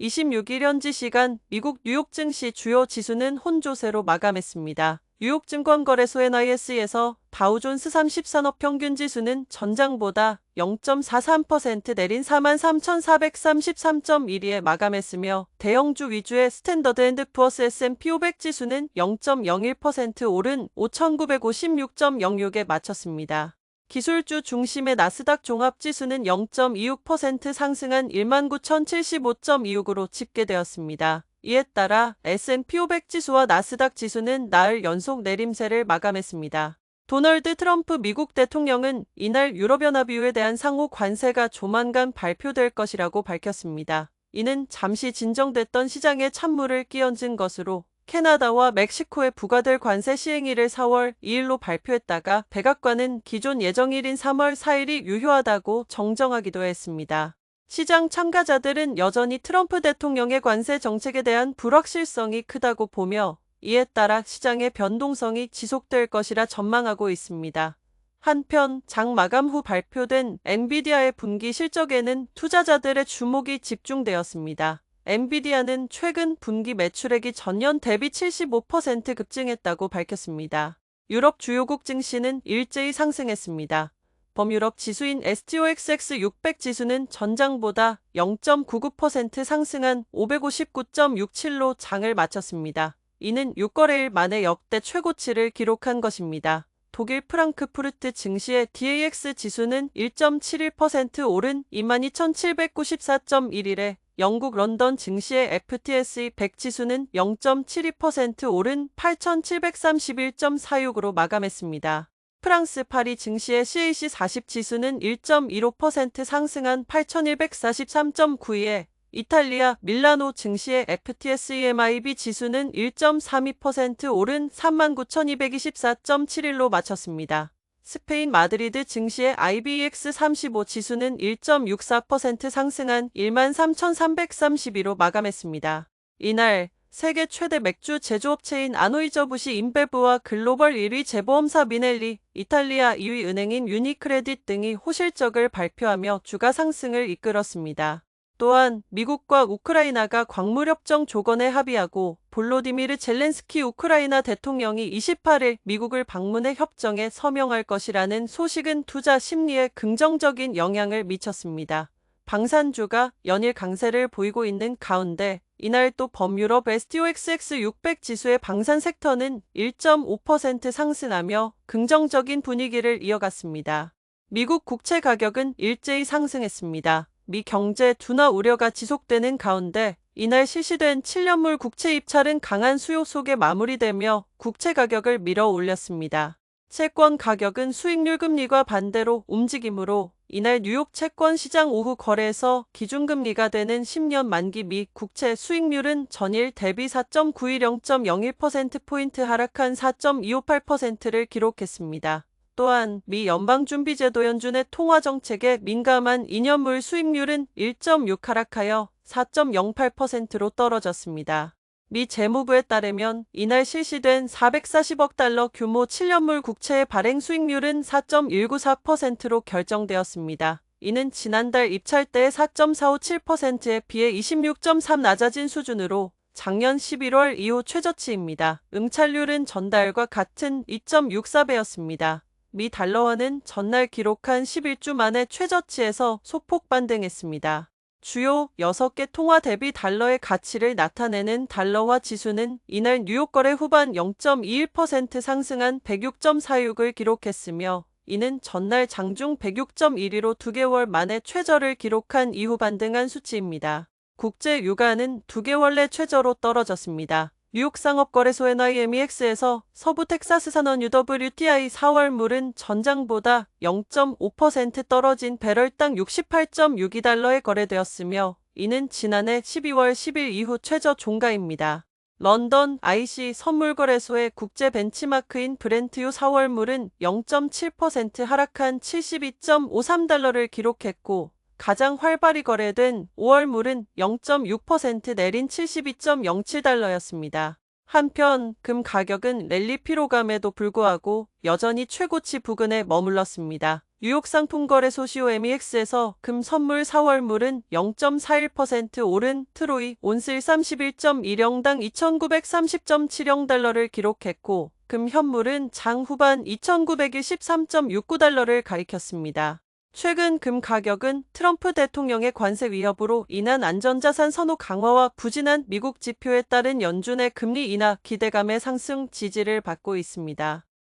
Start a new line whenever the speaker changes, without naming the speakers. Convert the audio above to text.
26일 현지 시간 미국 뉴욕 증시 주요 지수는 혼조세로 마감했습니다. 뉴욕 증권거래소 NIS에서 다우존스 30산업 평균 지수는 전장보다 0.43% 내린 43,433.1위에 마감했으며 대형주 위주의 스탠더드 앤드 푸어스 S&P 500 지수는 0.01% 오른 5,956.06에 마쳤습니다. 기술주 중심의 나스닥 종합지수는 0.26% 상승한 19,075.26으로 집계되었습니다. 이에 따라 S&P 500 지수와 나스닥 지수는 나흘 연속 내림세를 마감했습니다. 도널드 트럼프 미국 대통령은 이날 유럽연합의회에 대한 상호 관세가 조만간 발표될 것이라고 밝혔습니다. 이는 잠시 진정됐던 시장의 찬물을 끼얹은 것으로 캐나다와 멕시코에 부과될 관세 시행일을 4월 2일로 발표했다가 백악관은 기존 예정일인 3월 4일이 유효하다고 정정하기도 했습니다. 시장 참가자들은 여전히 트럼프 대통령의 관세 정책에 대한 불확실성이 크다고 보며 이에 따라 시장의 변동성이 지속될 것이라 전망하고 있습니다. 한편 장 마감 후 발표된 엔비디아의 분기 실적에는 투자자들의 주목이 집중되었습니다. 엔비디아는 최근 분기 매출액이 전년 대비 75% 급증했다고 밝혔습니다. 유럽 주요국 증시는 일제히 상승했습니다. 범유럽 지수인 STOXX 600 지수는 전장보다 0.99% 상승한 559.67로 장을 마쳤습니다. 이는 6거래일 만에 역대 최고치를 기록한 것입니다. 독일 프랑크푸르트 증시의 DAX 지수는 1.71% 오른 22,794.1일에 영국 런던 증시의 FTSE 100 지수는 0.72% 오른 8,731.46으로 마감했습니다. 프랑스 파리 증시의 CAC 40 지수는 1.15% 상승한 8,143.92에 이탈리아 밀라노 증시의 FTSE MIB 지수는 1.32% 오른 39,224.71로 마쳤습니다. 스페인 마드리드 증시의 IBEX 35 지수는 1.64% 상승한 13,332로 마감했습니다. 이날 세계 최대 맥주 제조업체인 아노이저부시 인베브와 글로벌 1위 재보험사 미넬리, 이탈리아 2위 은행인 유니크레딧 등이 호실적을 발표하며 주가 상승을 이끌었습니다. 또한 미국과 우크라이나가 광물협정 조건에 합의하고 볼로디미르 젤렌스키 우크라이나 대통령이 28일 미국을 방문해 협정에 서명할 것이라는 소식은 투자 심리에 긍정적인 영향을 미쳤습니다. 방산주가 연일 강세를 보이고 있는 가운데 이날 또 범유럽 STOXX 600 지수의 방산 섹터는 1.5% 상승하며 긍정적인 분위기를 이어갔습니다. 미국 국채 가격은 일제히 상승했습니다. 미 경제 둔화 우려가 지속되는 가운데 이날 실시된 7년물 국채 입찰은 강한 수요 속에 마무리되며 국채 가격을 밀어 올렸습니다. 채권 가격은 수익률 금리와 반대로 움직이므로 이날 뉴욕 채권 시장 오후 거래에서 기준금리가 되는 10년 만기 미 국채 수익률은 전일 대비 4.91 0.01%포인트 하락한 4.258%를 기록했습니다. 또한 미 연방준비제도 연준의 통화정책에 민감한 2년물 수익률은 1.6 하락하여 4.08%로 떨어졌습니다. 미 재무부에 따르면 이날 실시된 440억 달러 규모 7년물 국채의 발행 수익률은 4.194%로 결정되었습니다. 이는 지난달 입찰 때의 4.457%에 비해 26.3 낮아진 수준으로 작년 11월 이후 최저치입니다. 응찰률은 전달과 같은 2.64배였습니다. 미 달러화는 전날 기록한 11주 만에 최저치에서 소폭 반등했습니다. 주요 6개 통화 대비 달러의 가치를 나타내는 달러화 지수는 이날 뉴욕 거래 후반 0.21% 상승한 106.46을 기록했으며 이는 전날 장중 106.1위로 2개월 만에 최저를 기록한 이후 반등한 수치입니다. 국제 유가는 2개월 내 최저로 떨어졌습니다. 뉴욕 상업거래소 NIMEX에서 서부 텍사스 산원 UWTI 4월 물은 전장보다 0.5% 떨어진 배럴당 68.62달러에 거래되었으며 이는 지난해 12월 10일 이후 최저 종가입니다. 런던 IC 선물거래소의 국제 벤치마크인 브렌트유 4월 물은 0.7% 하락한 72.53달러를 기록했고 가장 활발히 거래된 5월 물은 0.6% 내린 72.07달러였습니다. 한편 금 가격은 랠리 피로감에도 불구하고 여전히 최고치 부근에 머물렀습니다. 뉴욕 상품거래소 COMEX에서 금 선물 4월물은 0.41% 오른 트로이 온슬 31.1영당 2,930.7영 달러를 기록했고 금 현물은 장 후반 2,913.69달러를 가리켰습니다. 최근 금 가격은 트럼프 대통령의 관세 위협으로 인한 안전자산 선호 강화와 부진한 미국 지표에 따른 연준의 금리 인하 기대감의 상승 지지를 받고 있습니다.